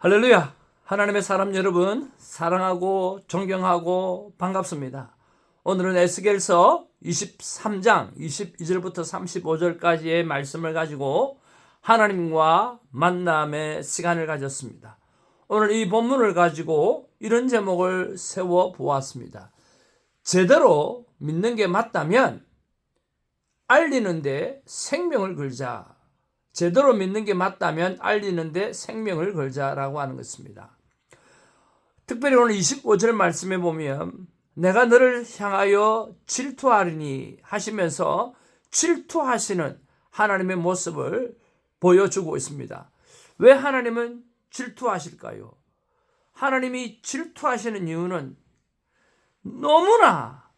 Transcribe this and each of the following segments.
할렐루야! 하나님의 사람 여러분, 사랑하고 존경하고 반갑습니다. 오늘은 에스겔서 23장 22절부터 35절까지의 말씀을 가지고 하나님과 만남의 시간을 가졌습니다. 오늘 이 본문을 가지고 이런 제목을 세워 보았습니다. 제대로 믿는 게 맞다면 알리는데 생명을 걸자. 제대로 믿는 게 맞다면 알리는데 생명을 걸자라고 하는 것입니다. 특별히 오늘 25절 말씀에 보면 내가 너를 향하여 질투하리니 하시면서 질투하시는 하나님의 모습을 보여주고 있습니다. 왜 하나님은 질투하실까요? 하나님이 질투하시는 이유는 너무나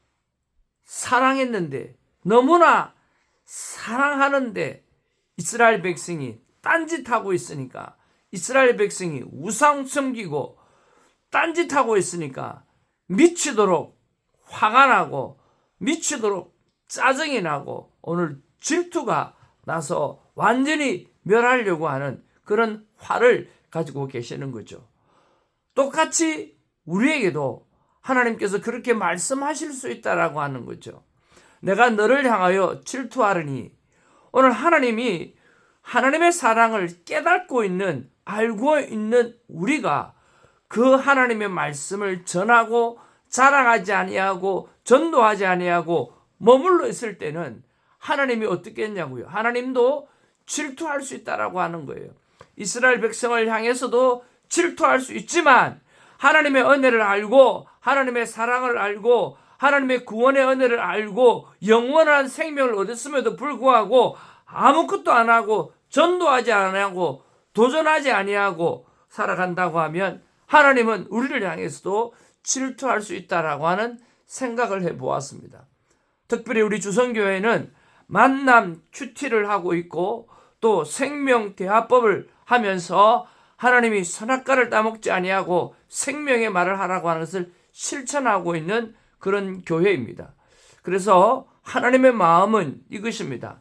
사랑했는데 너무나 사랑하는데 이스라엘 백성이 딴짓하고 있으니까 이스라엘 백성이 우상 섬기고 딴짓하고 있으니까 미치도록 화가 나고 미치도록 짜증이 나고 오늘 질투가 나서 완전히 멸하려고 하는 그런 화를 가지고 계시는 거죠. 똑같이 우리에게도 하나님께서 그렇게 말씀하실 수 있다라고 하는 거죠. 내가 너를 향하여 질투하르니 오늘 하나님이 하나님의 사랑을 깨닫고 있는 알고 있는 우리가 그 하나님의 말씀을 전하고 자랑하지 아니하고 전도하지 아니하고 머물러 있을 때는 하나님이 어떻게 했냐고요. 하나님도 질투할 수 있다라고 하는 거예요. 이스라엘 백성을 향해서도 질투할 수 있지만 하나님의 은혜를 알고 하나님의 사랑을 알고 하나님의 구원의 은혜를 알고 영원한 생명을 얻었음에도 불구하고 아무것도 안 하고 전도하지 아니하고 도전하지 아니하고 살아간다고 하면 하나님은 우리를 향해서도 질투할 수 있다라고 하는 생각을 해 보았습니다. 특별히 우리 주성교회는 만남 큐티를 하고 있고 또 생명 대화법을 하면서 하나님이 선악과를 따먹지 아니하고 생명의 말을 하라고 하는 것을 실천하고 있는 그런 교회입니다. 그래서 하나님의 마음은 이것입니다.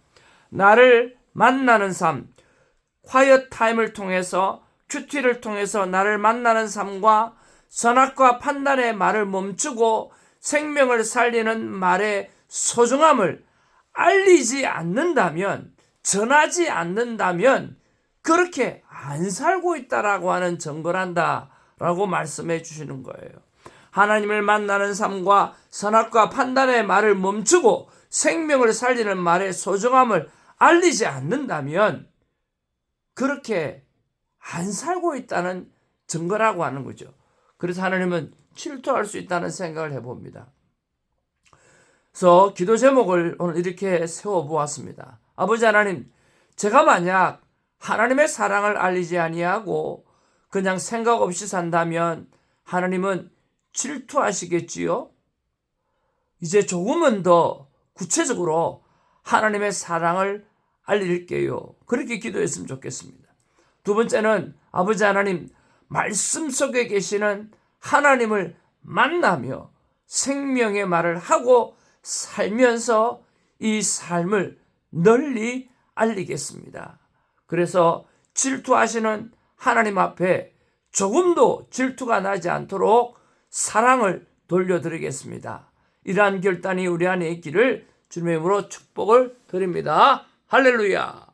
나를 만나는 삶, 콰이어 타임을 통해서 큐티를 통해서 나를 만나는 삶과 선악과 판단의 말을 멈추고 생명을 살리는 말의 소중함을 알리지 않는다면, 전하지 않는다면, 그렇게 안 살고 있다라고 하는 증거란다라고 말씀해 주시는 거예요. 하나님을 만나는 삶과 선악과 판단의 말을 멈추고 생명을 살리는 말의 소중함을 알리지 않는다면 그렇게 안 살고 있다는 증거라고 하는 거죠. 그래서 하나님은 질투할 수 있다는 생각을 해봅니다. 그래서 기도 제목을 오늘 이렇게 세워 보았습니다. 아버지 하나님, 제가 만약 하나님의 사랑을 알리지 아니하고 그냥 생각 없이 산다면 하나님은 질투하시겠지요? 이제 조금은 더 구체적으로 하나님의 사랑을 알릴게요. 그렇게 기도했으면 좋겠습니다. 두 번째는 아버지 하나님 말씀 속에 계시는 하나님을 만나며 생명의 말을 하고 살면서 이 삶을 널리 알리겠습니다. 그래서 질투하시는 하나님 앞에 조금도 질투가 나지 않도록 사랑을 돌려드리겠습니다. 이러한 결단이 우리 안에 있기를 주님의 이름으로 축복을 드립니다. 할렐루야.